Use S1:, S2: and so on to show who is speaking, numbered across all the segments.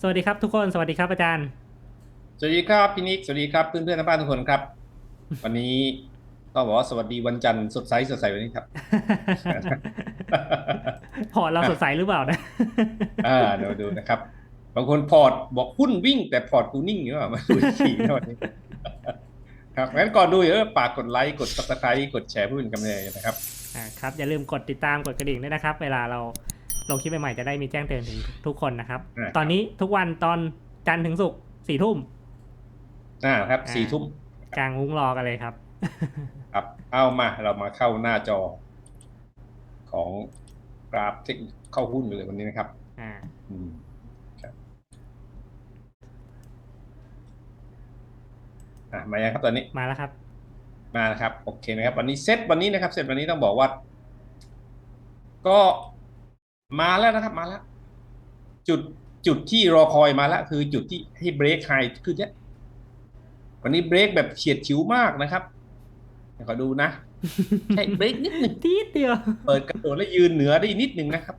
S1: สวัสดีครับทุกคนสวัสดีครับอาจารย์
S2: สวัสดีครับพี่นิกสวัสดีครับเพื่อนเพื่อนๆทางบ้านทุกคนครับ วันนี้ต้องบอกว่าสวัสดีวันจันทร์สดใสสดใสวันนี้ครับ
S1: พอร์ตเราสดใสหรือเปล่านะ
S2: อ่าเดี๋ยวดูนะครับบางคนพอร์ตบอกหุ้นวิ่ง แต่พอร์ตกูนิ่งหรือเปล่ามาดูอีกทีนะวันนี้ครับงั้นก่อนดูอย่าลืมฝากกดไลค์กด subscribe กดแชร์เพื่อเป็นกำลังใจนะครับ
S1: อ่าครับอย่าลืมกดติดตามกดกระดิ่งด้วยนะครับ เวลาเรา ลงคลิปใหม่ๆจะได้มีแจ้งเตือนถึงทุกคนนะครับ
S2: อ่า
S1: ตอนนี้ทุกวันตอนจันทร์ถึงศุกร์สี่ทุ่ม
S2: อ่าครับ
S1: อ่า
S2: สี่ทุ่ม
S1: กลางมุ้งรอกันเลยครับ
S2: ครับเอามาเรามาเข้าหน้าจอ ของกราฟเทคนิคเข้าหุ้นกันเลยวันนี้นะครับ
S1: อ่า
S2: อืมครับอะมายังครับตอนนี้
S1: มาแล้วครับ
S2: มานะครับ โอเคนะครับ วันนี้เซตวันนี้นะครับเซตวันนี้ต้องบอกว่า ก็ มาแล้วนะครับมาแล้ว จุดจุดที่รอคอยมาแล้วคือจุดที่ให้เบรกไฮคือเนี้ยวันนี้เบรกแบบเฉียดฉิวมากนะครับเดี๋ยวขอดูนะใช่เบรกนิดหนึ่ง
S1: ทีเดียว
S2: เปิดกระโดดแล้วยืนเหนือได้นิดหนึ่งนะครับ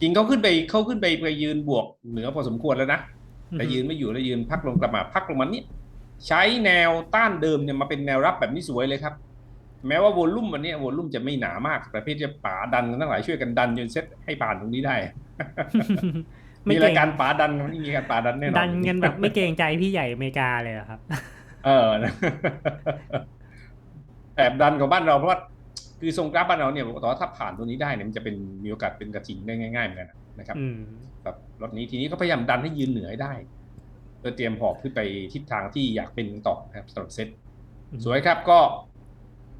S2: จริงเขาขึ้นไปเขาขึ้นไปไปยืนบวกเหนือพอสมควรแล้วนะแต่ยืนไม่อยู่แล้วยืนพักลงกลับมาพักลงมานี่ใช้แนวต้านเดิมเนี่ยมาเป็นแนวรับแบบนี้สวยเลยครับ แม้ว่าวอลลุ่มวันนี้วอลลุ่มจะไม่หนามากแต่พี่จะป่าดันกันทั้งหลายช่วยกันดันจนเซ็ตให้ผ่านตรงนี้ได้
S1: ไม่
S2: มี
S1: เกร
S2: รางยการป่าดันไม่มีการป่าดันแน่นอน
S1: ดันกันแบบไม่เกรงใจพี่ใหญ่อเมริกาเลยเหรอครับ
S2: เออนะแอบดันของบ้านเราเพราะว่าคือทรงกราฟบ้านเราเนี่ยผมว่าถ้าผ่านตรงนี้ได้เนี่ยมันจะเป็นมีโอกาสเป็นกระทิงได้ง่ายๆเหมือนกันนะครับ
S1: อืม
S2: แบบรถนี้ทีนี้ก็พยายามดันให้ยืนเหนือให้ได้เพื่อเตรียมหอบขึ้นไปทิศทางที่อยากเป็นต่อนะครับสำหรับเซ็ต
S1: อืม
S2: สวยครับก็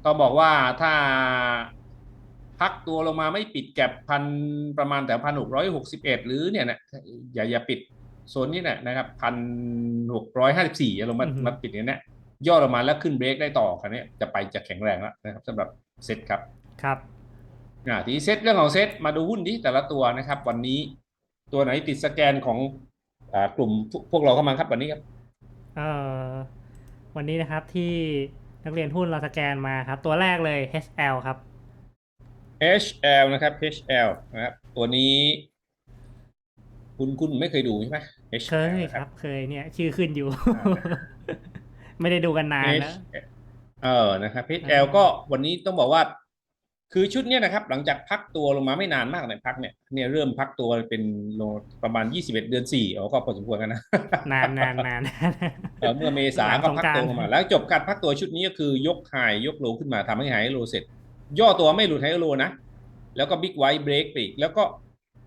S2: ต้องบอกว่าถ้าพักตัวลงมาไม่ปิดแก็บพันประมาณแต่พันหกร้อยหกสิบเอ็ดหรือเนี่ยนะอย่าอย่าปิดโซนนี้นะนะครับพันหกร้อยห้าสิบสี่ลงมามาปิดเนี่ยนะย่อลงมาแล้วขึ้นเบรกได้ต่อคันนี้จะไปจะแข็งแรงแล้วนะครับสำหรับเซ็ตครับ
S1: ครับ
S2: อ่าทีนี้เซตเรื่องของเซตมาดูหุ้นที่แต่ละตัวนะครับ วันนี้ตัวไหนติดสแกนของอ่ากลุ่มพวกพวกเราเข้ามาครับวันนี้ครับ
S1: เอ่อวันนี้นะครับที่ นักเรียนหุ้นเราสแกนมาครับ ตัวแรกเลย HL ครับ
S2: HL นะครับ HL นะครับ ตัวนี้ คุณคุณไม่เคยดูใช่ไหม HL
S1: เคย
S2: นะครับ
S1: เคยเนี่ย ชื่อขึ้นอยู่
S2: อ่า
S1: ไม่ได้ดูกันนาน
S2: H
S1: แล้ว
S2: เออนะครับ HL ก็วันนี้ต้องบอกว่า คือชุดเนี้ยนะครับ หลังจากพักตัวลงมาไม่นานมากในพักเนี่ยเนี่ยเริ่มพักตัวเป็นโลประมาณ 21 เดือน4อ๋อก็พอสมควรกันนะ
S1: นานนานนาน
S2: เอ่อเมื่อเมษา
S1: หลัง
S2: ก็
S1: สง
S2: พัก
S1: กรานต์
S2: ตัวลงมา แล้วจบการพักตัวชุดนี้ก็คือยกไฮยกโลขึ้นมาทำให้ไฮโลเสร็จ ย่อตัวไม่หลุดไฮโลนะ แล้วก็บิ๊กไวท์เบรกไปอีกแล้วก็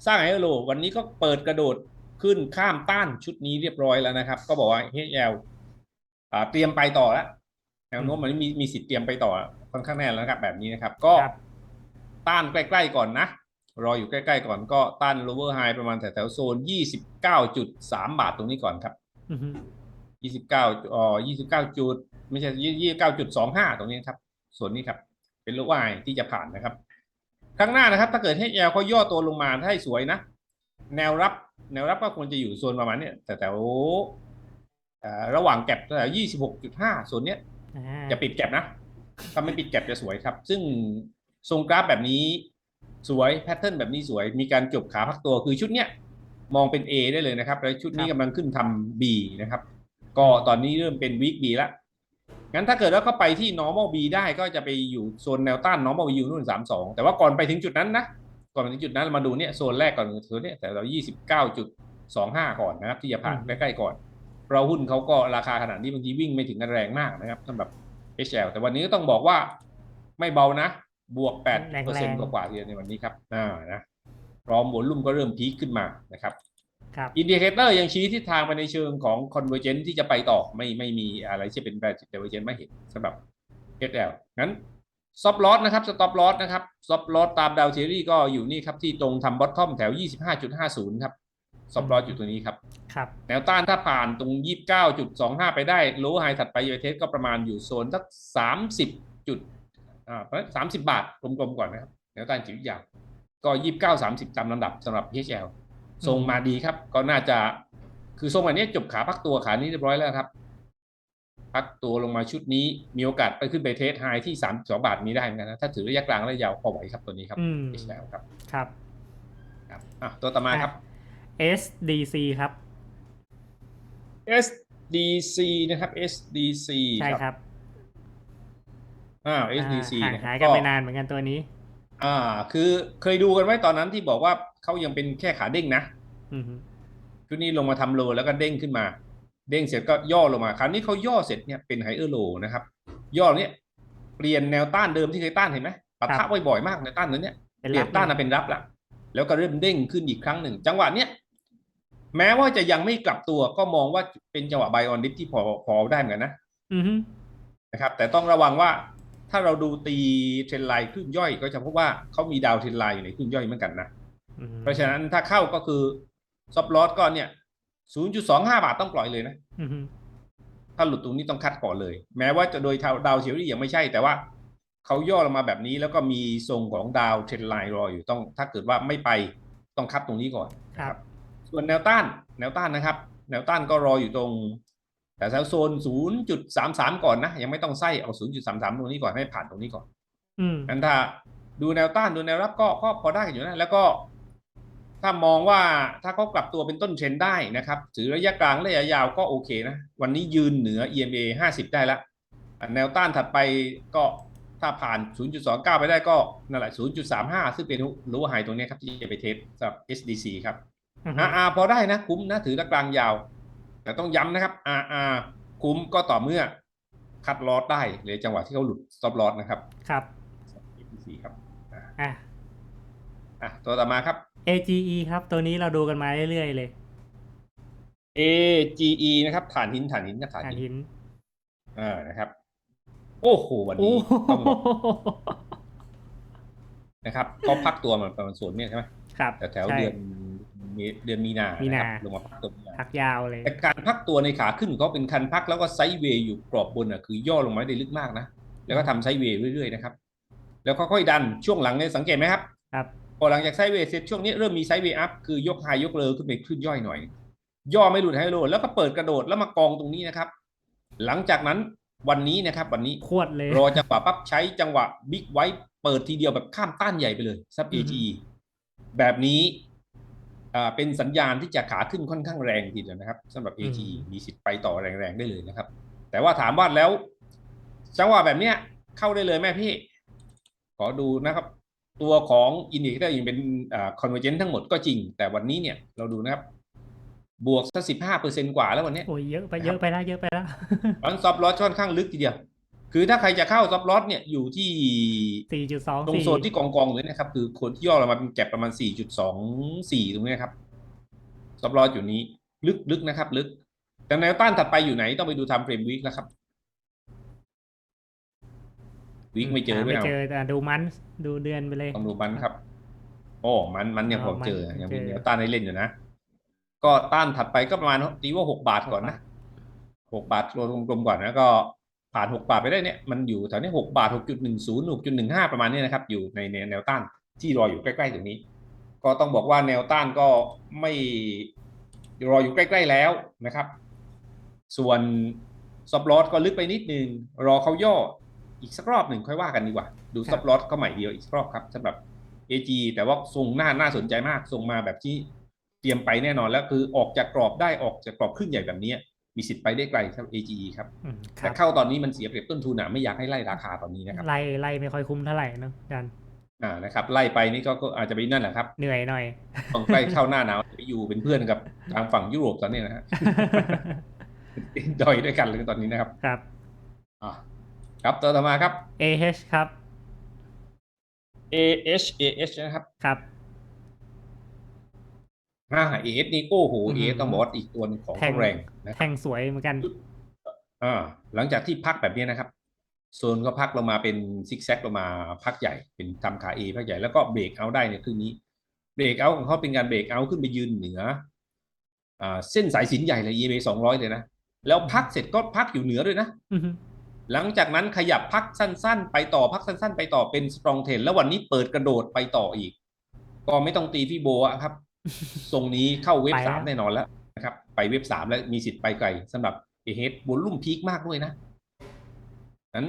S2: สร้างไฮโลวันนี้ก็เปิดกระโดดขึ้นข้ามต้านชุดนี้เรียบร้อยแล้วนะครับ ก็บอกว่า HL อ่าเตรียมไปต่อแล้วแนวโน้มมันมีมีสิทธิ์เตรียมไปต่อค่อนข้างแน่แล้วนะครับแบบนี้นะครับ ก็
S1: ครับ
S2: ต้านใกล้ๆก่อนนะ รออยู่ใกล้ๆก่อนก็ต้าน lower high ประมาณแถวๆโซน 29.3 บาทตรงนี้ก่อนครับ
S1: อือฮึ
S2: ยี่สิบเก้าอ๋อยี่สิบเก้าจุด ไม่ใช่ยี่สิบเก้าจุดสองห้าตรงนี้ครับ ส่วนนี้ครับ เป็นโลวายที่จะผ่านนะครับ ข้างหน้านะครับ ถ้าเกิดให้แอลเขาย่อตัวลงมาถ้าให้สวยนะ แนวรับ แนวรับก็ควรจะอยู่โซนประมาณเนี้ยแต่แถวเอ่อระหว่างแก็บแถวยี่สิบหกจุดห้าส่วนเนี้ย
S1: อ่า
S2: จะปิดแก็บนะถ้าไม่ปิดแก็บจะสวยครับ ซึ่ง ทรงกราฟแบบนี้สวยแพทเทิร์นแบบนี้สวย มีการจบขาพักตัวคือชุดเนี้ยมองเป็น A ได้เลยนะครับ แล้วชุดนี้กำลังขึ้นทำ B นะครับ ก็ตอนนี้เริ่มเป็น week B แล้วงั้นถ้าเกิดแล้วก็ไปที่ normal B ได้ก็จะไปอยู่โซนแนวต้าน normal B อยู่นู่น 32 แต่ว่าก่อนไปถึงจุดนั้นนะ ก่อนไปถึงจุดนั้นเรามาดูเนี่ยโซนแรกก่อนโซนเนี้ยแต่เรา 29.25 ก่อนนะครับ ที่จะผ่านใกล้ๆก่อน เราหุ้นเขาก็ราคาขนาดนี้บางทีวิ่งไม่ถึงกันแรงมากนะครับสำหรับ HL แต่วันนี้ก็ต้องบอกว่าไม่เบานะ บวก8เปอร์เซ็นต์กว่าๆทีเดียวในวันนี้ครับอ่านะพร้อมวอลลุ่มก็เริ่มพีคขึ้นมานะครับ
S1: ครับ
S2: อินดิเคเตอร์ยังชี้ทิศทางไปในเชิงของ convergence ที่จะไปต่อไม่ไม่มีอะไรที่เป็น divergence ไม่เห็นสำหรับ HL งั้น stop loss นะครับ stop loss นะครับ stop loss ตามดาวเทอรี่ก็อยู่นี่ครับที่ตรงทำ bottom แถว 25.50 ครับ stop loss อยู่ตัวนี้ครับ
S1: ครับ
S2: แนวต้านถ้าผ่านตรง 29.25 ไปได้โลไฮถัดไปยูเทสก็ประมาณอยู่โซนสัก 30จุดอ่าสามสิบบาทกลมๆก่อนนะครับแนวต้านจิ๋วใหญ่ก็29 30ตามลำดับสำหรับ HL ทรงมาดีครับ ก็น่าจะคือทรงอันนี้จบขาพักตัวขานี้เรียบร้อยแล้วครับ พักตัวลงมาชุดนี้มีโอกาสไปขึ้นไปเทสไฮที่32บาทมีได้เหมือนกันนะ ถ้าถือระยะกลางระยะยาวพอไหวครับตัวนี้ครับ
S1: อืม
S2: HL ครับ
S1: ครับ
S2: ครับอะตัวต่อมาครับ
S1: SDC ครับ
S2: SDC นะครับ SDC
S1: ใช่ครับ
S2: อ่า
S1: อ่า
S2: SDC
S1: ห่าง
S2: นะค
S1: หา
S2: รับ
S1: ยกันไป
S2: ก็
S1: นานเหมือนกันตัวนี้
S2: อ่า คือเคยดูกันไหมตอนนั้นที่บอกว่าเขายังเป็นแค่ขาเด้งนะ
S1: อือฮึ
S2: ชุดนี้ลงมาทำโลแล้วก็เด้งขึ้นมา เด้งเสร็จก็ย่อลงมา คราวนี้เขาย่อเสร็จเนี่ยเป็นไฮเออร์โลนะครับ ย่อเนี่ยเปลี่ยนแนวต้านเดิมที่เคยต้านเห็นไหมปะทะบ่อยๆมากในต้านนั้นเนี่ย
S1: เป็น
S2: เปลี่
S1: รั
S2: ย
S1: บ
S2: นต้านมาเป็นรับละแล้วก็เริ่มเด้งขึ้นอีกครั้งหนึ่ง จังหวะเนี้ยแม้ว่าจะยังไม่กลับตัวก็มองว่าเป็นจังหวะไบออนดิฟที่พอพอได้เหมือนกันนะ
S1: อือฮึ
S2: นะครับ แต่ต้องระวังว่า ถ้าเราดูตีเทรนไลน์คลื่นย่อยก็จะพบว่าเขามีดาวเทรนไลน์อยู่ในคลื่นย่อยเหมือนกันนะ
S1: อือฮึ
S2: เพราะฉะนั้นถ้าเข้าก็คือซับลอสก็เนี่ย0.25บาทต้องปล่อยเลยนะ
S1: อือฮึ
S2: ถ้าหลุดตรงนี้ต้องคัดก่อนเลย แม้ว่าจะโดยดาวเชลลี่ยังไม่ใช่แต่ว่าเขาย่อลงมาแบบนี้แล้วก็มีทรงของดาวเทรนไลน์รออยู่ต้อง ถ้าเกิดว่าไม่ไปต้องคัดตรงนี้ก่อน
S1: ครับ
S2: ส่วนแนวต้าน แนวต้านนะครับ แนวต้านก็รออยู่ตรง แต่แถวโซน 0.33 ก่อนนะ ยังไม่ต้องไส้เอา 0.33 ตรงนี้ก่อนให้ผ่านตรงนี้ก่อน
S1: อืม
S2: งั้นถ้าดูแนวต้านดูแนวรับก็ก็พอได้อยู่นะ แล้วก็ ถ้ามองว่าถ้าเขากลับตัวเป็นต้นเทรนด์ได้นะครับถือระยะกลางระยะยาวก็โอเคนะ วันนี้ยืนเหนือ EMA 50 ได้แล้วอะแนวต้านถัดไปก็ถ้าผ่าน 0.29 ไปได้ก็นั่นแหละ 0.35 ซึ่งเป็นรู้ไฮตรงเนี้ยครับที่จะไปเทสสำหรับ SDC ครับ
S1: อือฮึ
S2: RR พอได้นะคุ้มนะถือระกลางยาว แต่ต้องย้ำนะครับ RR คุ้มก็ต่อเมื่อคัดลอสได้หรือจังหวะที่เขาหลุดซอฟลอสนะครับ
S1: ครับ
S2: SDC ครับ
S1: อะ
S2: อะตัวต่อมาครับ
S1: AGE ครับ ตัวนี้เราดูกันมาเรื่อยๆเลย
S2: AGE นะครับฐานหินฐานหินนะฐาน
S1: ฐาน
S2: หิน
S1: หิน
S2: อ่านะครับ โอ้โหวัน
S1: โอ้
S2: นี้
S1: โห
S2: ต้องบอกนะครับเขาพักตัวมันประมาณส่วนเนี่ยใช่ไหม
S1: ครับ
S2: แต่แถว
S1: ใช่
S2: เดือนมี เดือนมีนา
S1: มี
S2: นะ
S1: นา
S2: ครับลงมาพักตัวมีนา
S1: พักยาวเลย
S2: แต่การพักตัวในขาขึ้นของเขาเป็นคันพักแล้วก็ไซด์เวย์อยู่กรอบบนอะคือย่อลงมาได้ลึกมากนะแล้วก็ทำไซด์เวย์เรื่อยๆนะครับแล้วค่อยๆดันช่วงหลังเนี่ยสังเกตไหมครับ
S1: ครับ
S2: พอหลังจากไซด์เวย์เสร็จช่วงนี้เริ่มมีไซด์เวย์อัพคือยกไฮยกเลอขึ้นไปขึ้นย่อยหน่อย ย่อไม่หลุดไฮโลแล้วก็เปิดกระโดดแล้วมากองตรงนี้นะครับ หลังจากนั้นวันนี้นะครับวันนี้
S1: ขวดเลย
S2: รอจังหวะปั๊บใช้จังหวะบิ๊กไว้เปิดทีเดียวแบบข้ามต้านใหญ่ไปเลยซับ
S1: อือฮึ
S2: AGE แบบนี้อ่า เป็นสัญญาณที่จะขาขึ้นค่อนข้างแรงทีเดียวนะครับสำหรับ AGE มีสิทธิ์ไปต่อแรงๆได้เลยนะครับ แต่ว่าถามว่าแล้วจังหวะแบบเนี้ยเข้าได้เลยแม่พี่ ขอดูนะครับ ตัวของอินดิเคเตอร์ยังเป็นอ่า convergent ทั้งหมดก็จริง แต่วันนี้เนี่ยเราดูนะครับ บวกสักสิบห้าเปอร์เซ็นกว่าแล้ววันเนี้ย
S1: โอ้ยเยอะไป
S2: นะครับ
S1: เยอะไปแล้วเยอะไปแล้ว
S2: ตอนซอฟลอสค่อนข้างลึกทีเดียว คือถ้าใครจะเข้าซอฟลอสเนี่ยอยู่ที่
S1: สี่จุดสอง
S2: ตรง
S1: สี่
S2: โซนที่กองกองๆเลยนะครับ คือคนที่ย่อลงมาเป็นแก็บประมาณ4.24ตรงนี้นะครับซอฟลอสอยู่นี้ ลึกลึกนะครับ ลึก แต่แนวต้านถัดไปอยู่ไหนต้องไปดูทำเฟรมวิกนะครับวิกไม่เจอด้วย
S1: ไม่
S2: เอา
S1: เจอแต่ดูมันดูเดือนไปเลย
S2: ต้องดูมันครับ โอ้มันมันยัง
S1: อ๋
S2: พ
S1: อ
S2: อเจอ
S1: มัน
S2: ยังมี
S1: เจอ
S2: แนวต้านให้เล่นอยู่นะก็ต้านถัดไปก็ประมาณตีว่าหกบาทก่อนนะหกบาทรวมกลมๆก่อนนะก็ ผ่านหกบาทไปได้เนี่ยมันอยู่แถวนี้หกบาทหกจุดหนึ่งศูนย์หกจุดหนึ่งห้าประมาณนี้นะครับ อยู่ในแนวต้านที่รออยู่ใกล้ๆตรงนี้ ก็ต้องบอกว่าแนวต้านก็ไม่รออยู่ใกล้ๆแล้วนะครับ ส่วนซับลอสก็ลึกไปนิดนึง รอเขาย่ออีกสักรอบหนึ่งค่อยว่ากันดีกว่า ดูซับลอสก็ใหม่เดียวอีกสักรอบครับสำหรับ AG แต่ว่าทรงหน้าน่าสนใจมากทรงมาแบบที่เตรียมไปแน่นอนแล้วคือออกจากกรอบได้ออกจากกรอบครึ่งใหญ่แบบนี้ มีสิทธิ์ไปได้ไกลครับ AG ครับ
S1: อืมค
S2: แต่
S1: รับ
S2: เข้าตอนนี้มันเสียเปรียบต้นทุนอะไม่อยากให้ไล่ราคาตอนนี้นะครับ
S1: ไล่ไล่ไม่ค่อยคุ้มเท่าไหร่เนอะอาจารย์
S2: อ่านะครับ ไล่ไปนี่ก็ก็อาจจะไปนั่นแหละครับ
S1: เหนื่อยหน่อย
S2: ต้องใกล้เข้าหน้าหนาวไปอยู่เป็นเพื่อนกับทางฝั่งยุโรปตอนนี้นะฮะดอยด้วยกันเลยตอนนี้นะครับ
S1: ครับ
S2: อ่าครับตัวต่อมาครับ
S1: AH ครับ
S2: AH AH นะครับ
S1: ครับ
S2: อ่า AH นี่โอ้โห
S1: อืม
S2: AH ต้องบอกว่าอีกตัวหนึงของ
S1: แทง
S2: เขาแรงนะ
S1: แทงสวยเหมือนกัน
S2: อ่าหลังจากที่พักแบบนี้นะครับโซนก็พักลงมาเป็นซิกแซกลงมาพักใหญ่เป็นทำขาเอพักใหญ่แล้วก็เบรกเอาท์ได้ในครึ่งนี้เบรกเอาท์ของเขาเป็นการเบรกเอาท์ขึ้นไปยืนเหนืออ่าเส้นสายสินใหญ่เลย EMA สองร้อยเลยนะ แล้วพักเสร็จก็พักอยู่เหนือด้วยนะ
S1: อือฮึ
S2: หลังจากนั้นขยับพักสั้นๆ ไปต่อพักสั้น ๆ ไปต่อเป็นสตรองเทนแล้ววันนี้เปิดกระโดดไปต่ออีก ก็ไม่ต้องตีพี่โบอะครับ ทรงนี้เข้าเว็บ
S1: ไปแล้ว
S2: สามแน่นอนแล้วนะครับ ไปเว็บสามแล้วมีสิทธิ์ไปไกลสำหรับเอเฮดบนลุ่มพีคมากด้วยนะนั้น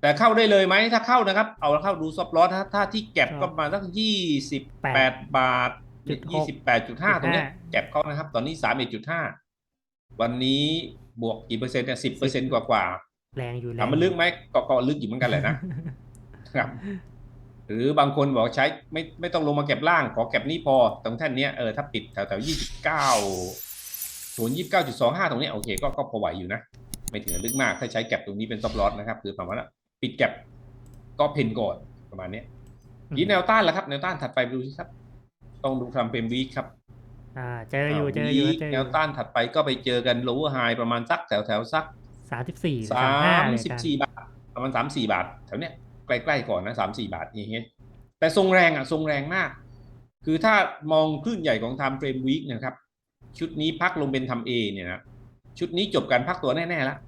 S2: แต่เข้าได้เลยไหมถ้าเข้านะครับ เอาเข้าดูซอฟต์ลอสถ้าถ้าที่แก็บก็ประมาณสักยี่สิบแปดบาทยี่สิบแปดจุดห้าตรงเนี้ยแก็บเขานะครับ ตอนนี้สามเอ็ดจุดห้าวันนี้บวกกี่เปอร์เซ็นต์เนี่ยสิบเปอร์เซ็นต์กว่ากว่า
S1: แรงอยู่
S2: ๆ
S1: แร
S2: ถาม
S1: ง
S2: มันลึกไหมก็ก็ลึกอยู่เหมือนกันแหละนะครับห รือบางคนบอกใช้ไม่ไม่ต้องลงมาเก็บล่าง ขอเก็บนี่พอตรงแท่นเนี้ยเออถ้าปิดแถวแถวยี่สิบเก้าศูนย์ยี่สิบเก้าจุดสองห้าตรงเนี้ยโอเคก็ก็พอไหวอยู่นะ ไม่ถึงกับลึกมากถ้าใช้แก็บตรงนี้เป็นซับลอสนะครับ คือประมาณว่าปิดแก็บก็เพนก่อนประมาณเนี้ยยีแนวต้านแล้วครับแนวต้านถัดไปดูสิครับ ต้องดูทำเป็นวีคครับ
S1: อ่าเจออยู่เจออยู่
S2: วีค
S1: เจออ
S2: แนว
S1: ยู่
S2: ต้านถัดไปก็ไปเจอกันโลว์ไฮประมาณสักแถวแถวๆสัก
S1: สามสิบสี่
S2: สา
S1: ห้ามเลย
S2: สิบ
S1: กัน
S2: สี่บาทประมาณสามสี่บาทแถวเนี้ย ใกล้ๆก่อนนะสามสี่บาทอย่างเงี้ยแต่ทรงแรงอะทรงแรงมาก คือถ้ามองคลื่นใหญ่ของ time frame week นะครับ ชุดนี้พักลงเป็นทำเอเนี่ยนะชุดนี้จบการพักตัวแน่ๆแล้ว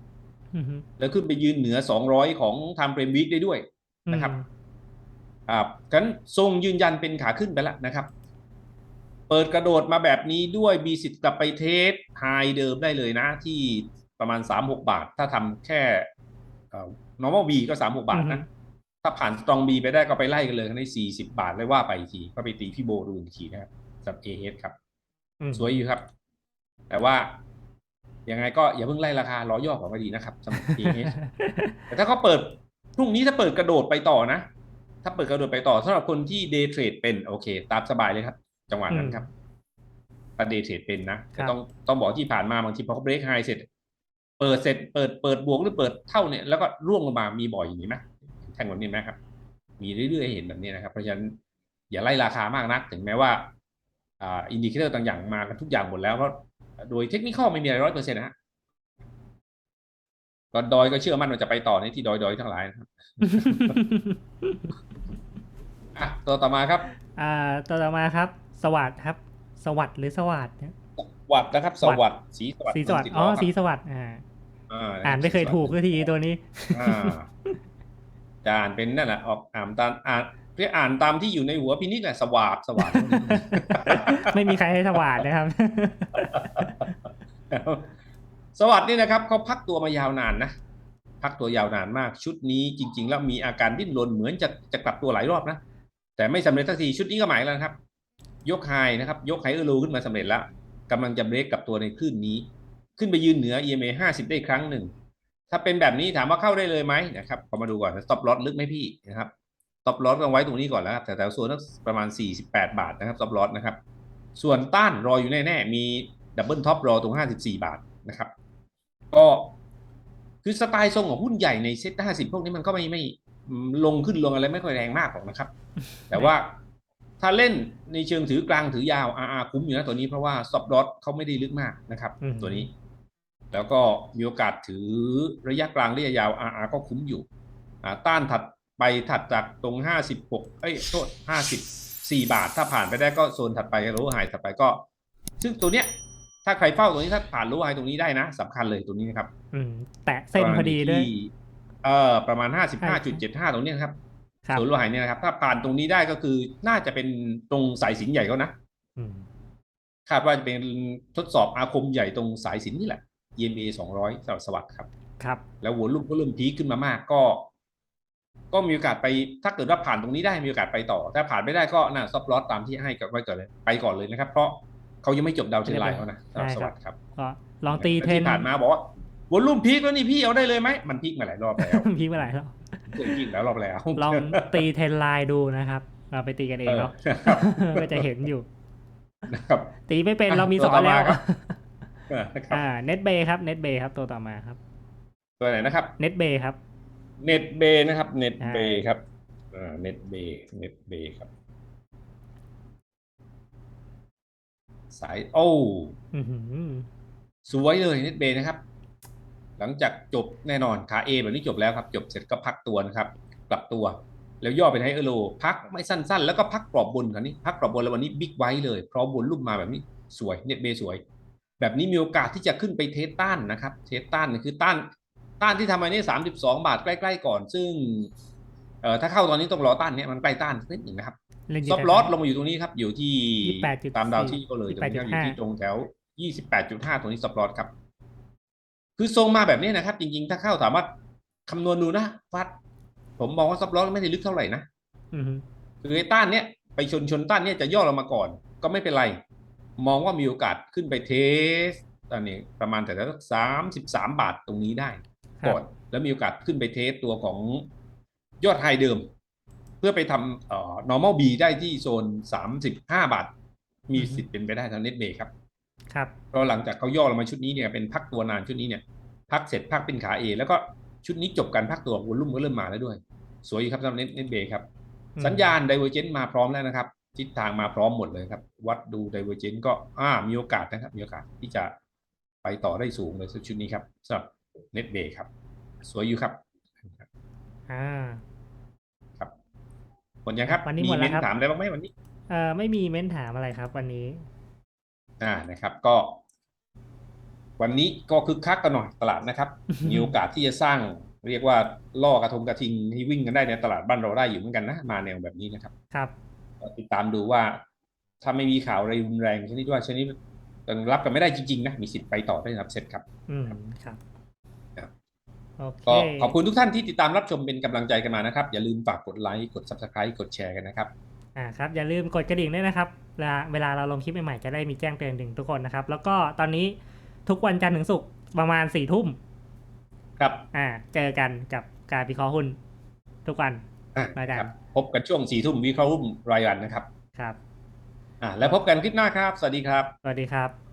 S1: อืมฮึ
S2: แล้วขึ้นไปยืนเหนือ200ของ time frame week ได้ด้วยนะครับ
S1: อืม
S2: อ่ากันทรงยืนยันเป็นขาขึ้นไปแล้วนะครับ เปิดกระโดดมาแบบนี้ด้วยมีสิทธิ์กลับไปเทสไฮเดิมได้เลยนะ ที่ประมาณ3-6บาท ถ้าทำแค่เอ่อ normal B ก็3-6บาทนะ ถ้าผ่าน strong B ไปได้ก็ไปไล่กันเลยใน40บาทเลยว่าไปอีกที ก็ไปตีพี่โบดูอีกทีนะครับสำหรับ AH ครับ
S1: อืม
S2: สวยอยู่ครับ แต่ว่ายังไงก็อย่าเพิ่งไล่ราคารอย่อของก็ดีนะครับสำหรับ AH แต่ถ้าเขาเปิดพรุ่งนี้ถ้าเปิดกระโดดไปต่อนะ ถ้าเปิดกระโดดไปต่อสำหรับคนที่เดย์เทรดเป็นโอเค ตามสบายเลยครับ จังหวะนั้นครับถ้าเดย์เทรดเป็นนะแต่ต้องต้องบอกที่ผ่านมาบางทีพอเขาเบรกไฮเสร็จ เปิดเสร็จเปิดเปิดบวกหรือเปิดเท่าเนี่ยแล้วก็ร่วงลงมามีบ่อยอย่างนี้ไหม แท่งแบบนี้ไหมครับ มีเรื่อยๆให้เห็นแบบนี้นะครับ เพราะฉะนั้นอย่าไล่ราคามากนัก ถึงแม้ว่าอ่าอินดิเคเตอร์ต่างอย่างมากันทุกอย่างหมดแล้วเพราะโดยเทคนิคไม่มีอะไรร้อยเปอร์เซ็นต์นะฮะก็ดอยก็เชื่อมั่นว่าจะไปต่อในที่ดอยดอยทั้งหลายนะครับอะตัวต่อมาครับ
S1: อ่าต่อต่อมาครับ สวัสดครับ สวัสดหรือสวัสดเนี่ย
S2: สวัสดนะครับ สวัสดสีสวัสด
S1: สีสวัสด
S2: ติ
S1: อ๋อ
S2: ล้ครับ
S1: สีสวัสดอ่า
S2: อ่า
S1: อ่านไม่เคยถูกสักทีตัวนี้
S2: อ่า จะอ่านเป็นนั่นแหละออกอ่านตามอ่านเรียกอ่านตามที่อยู่ในหัวพินิจแหละสวาดสวาด
S1: ไม่มีใครให้สวัสดนะครับ
S2: สวัสดนี่นะครับเขาพักตัวมายาวนานนะพักตัวยาวนานมากชุดนี้จริง ๆ แล้วมีอาการดิ้นรนเหมือนจะจะกลับตัวหลายรอบนะแต่ไม่สำเร็จสักทีชุดนี้ก็หมายแล้วนะครับ ยกไฮนะครับ ยกไฮเออร์โลขึ้นมาสำเร็จแล้วกำลังจะเบรกกลับตัวในคลื่นนี้ ขึ้นไปยืนเหนือ EMA 50 ได้อีกครั้งหนึ่ง ถ้าเป็นแบบนี้ถามว่าเข้าได้เลยไหมนะครับพอมาดูก่อน stop loss ลึกไหมพี่นะครับ stop loss ต้องไว้ตรงนี้ก่อนแล้วครับแต่แถวๆส่วนประมาณ 48 บาทนะครับ stop loss นะครับ ส่วนต้านรออยู่แน่ๆมีดับเบิลท็อปรอตรง 54 บาทนะครับ ก็คือสไตล์ทรงของหุ้นใหญ่ในเซ็ต50พวกนี้มันก็ไม่ไม่อืมลงขึ้นลงอะไรไม่ค่อยแรงมากหรอกนะครับ แต่ว่าถ้าเล่นในเชิงถือกลางถือยาว RR คุ้มอยู่นะตัวนี้เพราะว่า stop loss เขาไม่ได้ลึกมากนะครับ
S1: อืม
S2: ตัวนี้ แล้วก็มีโอกาสถือระยะกลางระยะยาว RR ก็คุ้มอยู่อ่าต้านถัดไปถัดจากตรง 56 เอ้ยโทษ54 บาท ถ้าผ่านไปได้ก็โซนถัดไปโลหายถัดไปก็ ซึ่งตัวเนี้ย ถ้าใครเฝ้าตรงนี้ถ้าผ่านโลหายตรงนี้ได้นะสำคัญเลยตัวนี้นะครับ
S1: อืมแตะเส้นพอดีด้วย
S2: ที่เอ่อประมาณ 55.75 ตรงเนี้ยครับ
S1: ครับ
S2: โซนโลหายเนี่ยนะครับ ถ้าผ่านตรงนี้ได้ก็คือน่าจะเป็นตรงสายสินใหญ่เขานะ
S1: อืม
S2: คาดว่าจะเป็นทดสอบอาคมใหญ่ตรงสายสินนี่แหละ EMA 200สวัสดิ์สวัสดิ์ครับ
S1: ครับ
S2: แล้วหัวลูกก็เริ่มพีคขึ้นมามากก็ ก็มีโอกาสไปถ้าเกิดว่าผ่านตรงนี้ได้มีโอกาสไปต่อ ถ้าผ่านไม่ได้ก็น่าซับลอสตามที่ให้กับไว้ก่อนเลยไปก่อนเลยนะครับ เพราะเขายังไม่จบดาวเทรนไลน์เขานะ
S1: ใช่ครับ
S2: สวัสดิ์ครับ
S1: ก็ลองตีเทรน
S2: ที่ผ่านมาบอกว่าหัวลุ่มพีคแล้วนี่พี่เอาได้เลยไหมมันพีคมาหลายรอบแล้ว
S1: พีคมาหลายรอบ
S2: เคยพีคหลายรอบแล้ว
S1: ลองตีเทรนไลน์ดูนะครับเราไปตีกันเองเนาะ
S2: เออครับ
S1: ก็จะเห็นอยู่
S2: นะครับ
S1: ตีไม่เป็น
S2: อะ
S1: เรามีส
S2: ตัว
S1: อ
S2: ต่อน
S1: แล้ว
S2: มาครับเออครับ
S1: อ่าเน็ตเบย์ครับเน็ตเบย์ครับตัวต่อมาครับ
S2: ตัวไหนนะครับ
S1: เน็ตเบย์ครับ
S2: เน็ตเบนะครับเน็ต
S1: ใช่
S2: เบครับอ่าเน็ตเบเน็ตเบครับ สายโอ้
S1: อือหือ
S2: สวยเลยเน็ตเบนะครับ หลังจากจบแน่นอนขา A แบบนี้จบแล้วครับ จบเสร็จก็พักตัวนะครับ กลับตัว แล้วย่อเป็นไฮเออร์โลพักไม่สั้น ๆ แล้วก็พักกรอบบนครับนี้พักกรอบบนแล้ววันนี้บิ๊กไว้เลยเพราะบนลุ่มมาแบบนี้สวยเน็ตเบสวย แบบนี้มีโอกาสที่จะขึ้นไปเทสต้านนะครับ เทสต้านเนี่ยคือต้าน ต้านที่ทำมานี่สามสิบสองบาทใกล้ๆก่อน ซึ่งเอ่อถ้าเข้าตอนนี้ต้องรอต้านเนี่ยมันใกล้ต้านนิดหนึ่งนะครับ
S1: เล่น
S2: ซอฟลอสลงมาอยู่ตรงนี้ครับ อยู่ที่
S1: 28.4
S2: ตามดาวที่ก็เลยตรงนี้ครับอยู่ที่
S1: 28.5
S2: ตรงแถว28.5ตรงนี้ซอฟลอสครับ คือทรงมาแบบนี้นะครับ จริงๆ ถ้าเข้าสามารถคำนวณดูนะฟัดผมมองว่าซอฟลอสไม่ได้ลึกเท่าไหร่นะ
S1: อือหือ
S2: คือไอ้ต้านเนี้ยไปชนชนต้านเนี้ยจะย่อลงมาก่อน ก็ไม่เป็นไร มองว่ามีโอกาสขึ้นไปเทสตอนนี้ประมาณแต่ละสามสิบสามบาทตรงนี้ได้
S1: ครับ
S2: ก่อนแล้วมีโอกาสขึ้นไปเทสตัวของยอดไฮเดิม เพื่อไปทำเอ่อ normal B ได้ที่โซนสามสิบห้าบาท มีสิทธิ์เป็นไปได้ทางเน็ตเบย์ครับ
S1: ครับ
S2: เพราะหลังจากเขาย่อลงมาชุดนี้เนี่ยเป็นพักตัวนานชุดนี้เนี่ย พักเสร็จพักเป็นขา A แล้วก็ชุดนี้จบการพักตัววอลุ่มก็เริ่มมาแล้วด้วย สวยอยู่ครับสำหรับเน็ตเน็ตเบย์ครับ
S1: อืม
S2: สัญญาณ Divergent มาพร้อมแล้วนะครับ ทิศทางมาพร้อมหมดเลยครับ วัดดู Divergent ก็อ่ามีโอกาสนะครับ มีโอกาสที่จะไปต่อได้สูงเลยชุดนี้ครับสำหรับเน็ตเบย์ครับ สวยอยู่ครับ
S1: อ่า
S2: ครับหมดยังครับ
S1: วันนี้
S2: มี
S1: หมดแล้ว
S2: เม้น
S1: ครับ
S2: ถามอะไรบ้างไหมวันนี้
S1: เอ่อไม่มีเม้นถามอะไรครับ วันนี้
S2: อ่านะครับ ก็ วันนี้ก็คึกคักกันหน่อยตลาดนะครับ มีโอกาสที่จะสร้าง เรียกว่าล่อกระทงกระทิงให้วิ่งกันได้ในตลาดบ้านเราได้อยู่เหมือนกันนะมาแนวแบบนี้นะครับ
S1: ครับ
S2: ก็ ติดตามดูว่า ถ้าไม่มีข่าวอะไรรุนแรงชนิดว่าชนิดยังรับกันไม่ได้จริงๆนะมีสิทธิ์ไปต่อได้รับเซตครับ
S1: อืมครับ
S2: ครับ
S1: โอเค
S2: ก็ขอบคุณทุกท่านที่ติดตามรับชมเป็นกำลังใจกันมานะครับ อย่าลืมฝากกดไลค์กด subscribe กดแชร์กันนะครับ
S1: อ่าครับอย่าลืมกดกระดิ่งด้วยนะครับเวลาเวลาเราลงคลิปใหม่ๆจะได้มีแจ้งเตือนถึงทุกคนนะครับ แล้วก็ตอนนี้ทุกวันจันทร์ถึงศุกร์ประมาณสี่ทุ่ม
S2: ครับ
S1: อ่าเจอกันกับการวิเคราะห์หุ้นทุกวัน
S2: อะ
S1: ได้ครับ
S2: ครับ พบกันช่วงสี่ทุ่มวิเคราะห์หุ้นรายวันนะครับ
S1: ครับ
S2: อ่าแล้วพบกันคลิปหน้าครับ สวัสดีครับ
S1: สวัสดีครับ